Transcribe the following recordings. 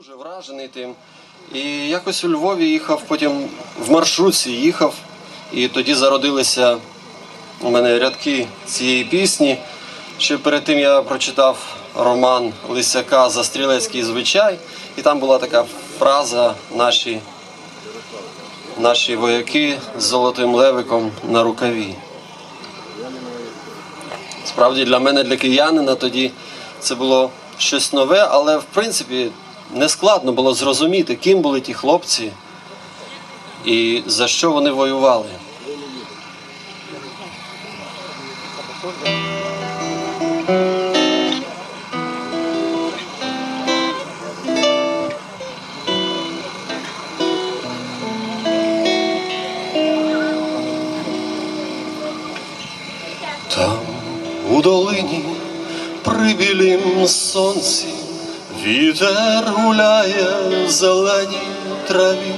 Дуже вражений тим. І якось у Львові їхав, потім в маршрутці їхав, і тоді зародилися у мене рядки цієї пісні. Ще перед тим я прочитав роман Лисяка за стрілецький звичай, і там була така фраза наші, наші вояки з золотим левиком на рукаві. Справді для мене, для киянина, тоді це було щось нове, але в принципі не складно було зрозуміти, ким були ті хлопці і за що вони воювали. Там у долині при білім сонці вітер гуляє в зеленій траві.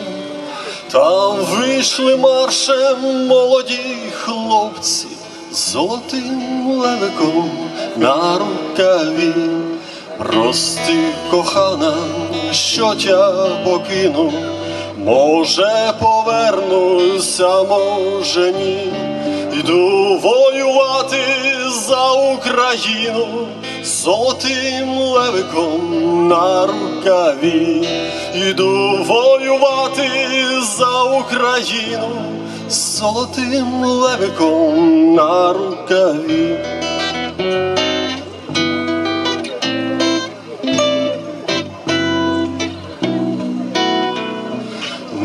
Там вийшли маршем молоді хлопці з золотим левиком на рукаві. Прости, кохана, що тя покину, може повернуся, може ні. Йду воювати за Україну золотим левиком на рукаві. іду воювати за Україну з золотим левиком на рукаві.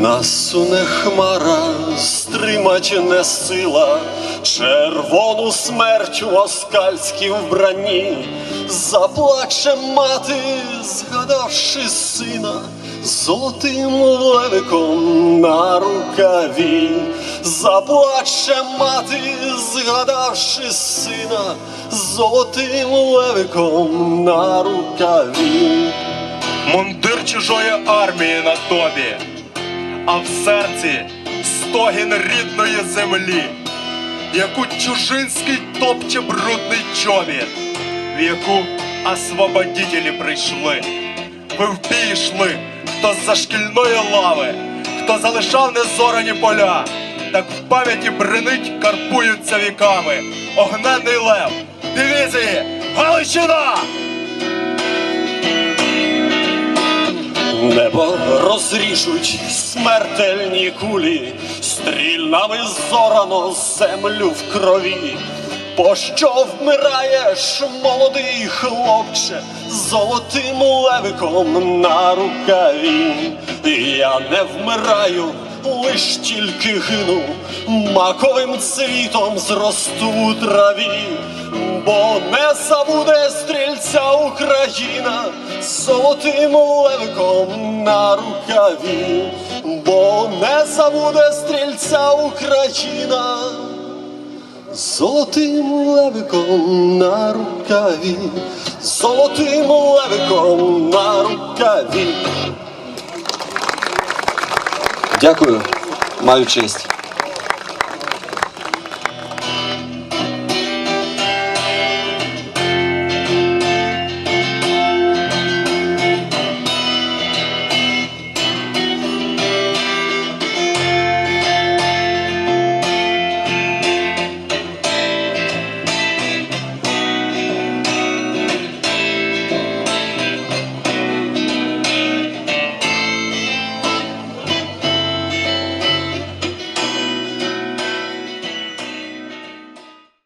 Нас суне хмара, стримать не сила, червону смерть у москальській вбранні, заплаче мати, згадавши сина, золотим левиком на рукаві, заплаче мати, згадавши сина, золотим левиком на рукаві. Мундир чужої армії на тобі, а в серці стогін рідної землі, яку чужинський топче брудний чобіт, в яку освободітелі прийшли. Ви в бій хто з-за шкільної лави, хто залишав незорані поля, так в пам'яті бренить, карпуються віками. Огненний лев, дивізії, Галичина! Небо розріжуть смертельні кулі, стрільнами зорано землю в крові. Пощо вмираєш, молодий хлопче, золотим левиком на рукаві? Я не вмираю, лиш тільки гину, маковим цвітом зросту траві. Бо не забуде стрільця Україна з золотим левиком на рукаві, бо не забуде стрільця Україна з золотим левиком на рукаві, з золотим левиком на рукаві. Дякую, маю честь.